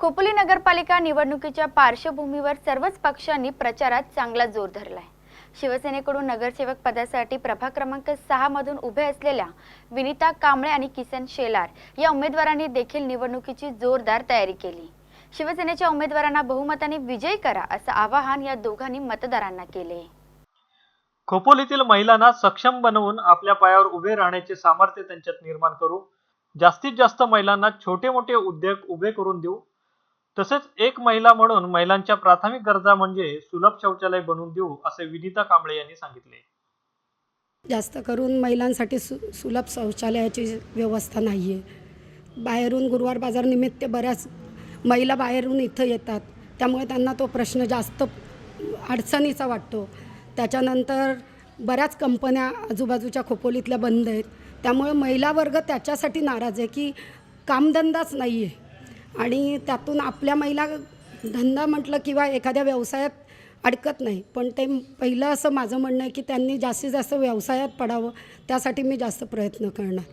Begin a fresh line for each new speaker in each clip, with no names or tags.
खोपोली नगरपालिका निवडणुकीच्या पार्श्वभूमीवर सर्वच पक्षांनी प्रचारात चांगला जोर धरलाय. शिवसेनेकडून नगरसेवक पदासाठी प्रभाग क्रमांक सहा मधून उभे असलेल्या विनिता कांबळे आणि किसन शेलार या उमेदवारांनी देखील निवडणुकीची जोरदार तयारी केली. शिवसेनेच्या उमेदवारांना बहुमताने विजयी करा असं आवाहन या दोघांनी मतदारांना केले.
खोपोलीतील महिलांना सक्षम बनवून आपल्या पायावर उभे राहण्याचे सामर्थ्य त्यांच्यात निर्माण करू जास्तीत जास्त महिलांना छोटे मोठे उद्योग उभे करून देऊ तसेच एक महिला म्हणून महिलांच्या प्राथमिक गरजा म्हणजे सुलभ शौचालय बनवून देऊ असे विनिता कांबळे यांनी सांगितले.
जास्त करून महिलांसाठी सु सुलभ शौचालयाची व्यवस्था नाही आहे बाहेरून गुरुवार बाजारनिमित्त बऱ्याच महिला बाहेरून इथं येतात. त्यामुळे त्यांना तो प्रश्न जास्त अडचणीचा वाटतो. त्याच्यानंतर बऱ्याच कंपन्या आजूबाजूच्या खोपोलीतल्या बंद आहेत. त्यामुळे महिला वर्ग त्याच्यासाठी नाराज आहे की कामधंदाच नाही आहे आणि त्यातून आपल्या महिला धंदा म्हटलं किंवा एखाद्या व्यवसायात अडकत नाही. पण ते पहिलं असं माझं म्हणणं आहे की त्यांनी जास्तीत जास्त व्यवसायात पडावं त्यासाठी मी जास्त प्रयत्न करणार.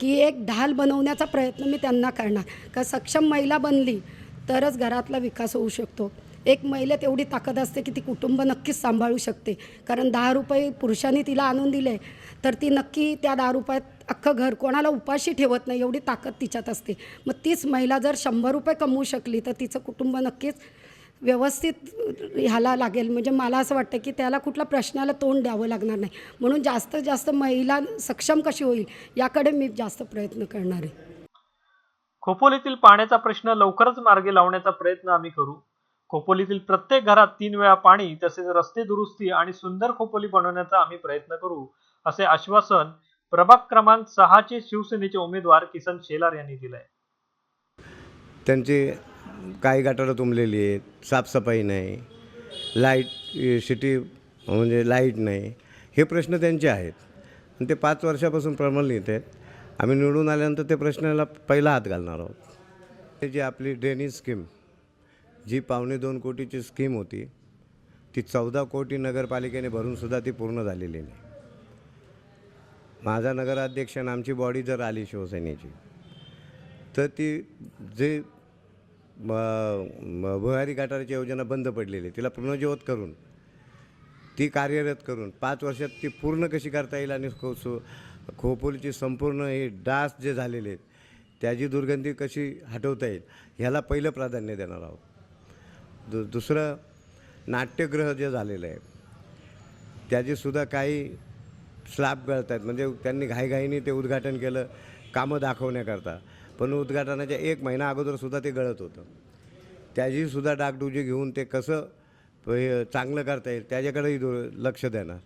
की एक ढाल बनवण्याचा प्रयत्न मी त्यांना करणार. का सक्षम महिला बनली तरच घरातला विकास होऊ शकतो. एक महिलेत एवढी ताकद असते की ती कुटुंब नक्कीच सांभाळू शकते. कारण दहा रुपये पुरुषांनी तिला आणून दिले तर ती नक्की त्या दहा रुपयात अख्खं घर कोणाला उपाशी ठेवत नाही एवढी ताकद तिच्यात असते. मग तीच महिला जर शंभर रुपये कमवू शकली तर तिचं कुटुंब नक्कीच व्यवस्थित ह्याला लागेल. म्हणजे मला असं वाटतं की त्याला कुठल्या प्रश्नाला तोंड द्यावं लागणार नाही. म्हणून जास्त जास्त महिला सक्षम कशी होईल याकडे मी जास्त प्रयत्न करणार आहे.
खोपोलीतील पाण्याचा प्रश्न लवकरच मार्गी लावण्याचा प्रयत्न आम्ही करू. खोपोलीतील प्रत्येक घरात तीन वेळा पाणी तसेच रस्ते दुरुस्ती आणि सुंदर खोपोली बनवण्याचा आम्ही प्रयत्न करू असे आश्वासन प्रभाग क्रमांक सहाचे शिवसेनेचे उमेदवार किसन शेलार यांनी दिलंय.
त्यांची काही गटारं तुंबलेली आहेत साफसफाई नाही लाइट सिटी म्हणजे लाइट नाही हे प्रश्न त्यांचे आहेत. आणि ते पाच वर्षापासून प्रबलित आहेत. आम्ही निवडून आल्यानंतर ते प्रश्नाला पहिला हात घालणार आहोत. हे जी आपली ड्रेनेज स्कीम जी पावणे दोन कोटीची स्कीम होती ती चौदा कोटी नगरपालिकेने भरूनसुद्धा ती पूर्ण झालेली नाही. माझा नगराध्यक्ष आणि आमची बॉडी जर आली शिवसेनेची तर ती जे म- भुयारी गटाराची योजना बंद पडलेली आहे, तिला पुनर्जीवित करून ती कार्यरत करून पाच वर्षात ती पूर्ण कशी करता येईल आणि खो सो खोपोलीची संपूर्ण हे डास जे झालेले आहेत त्याची दुर्गंधी कशी हटवता येईल ह्याला पहिलं प्राधान्य देणार आहोत. दु दुसरं नाट्यगृह जे झालेलं आहे त्याचीसुद्धा काही स्लॅब गळत आहेत म्हणजे त्यांनी घाईघाईने ते उद्घाटन केलं कामं दाखवण्याकरता. पण उद्घाटनाच्या एक महिना अगोदरसुद्धा ते गळत होतं. त्याचीसुद्धा डागडुजी घेऊन ते कसं चांगलं करता येईल त्याच्याकडेही दु- लक्ष देणार.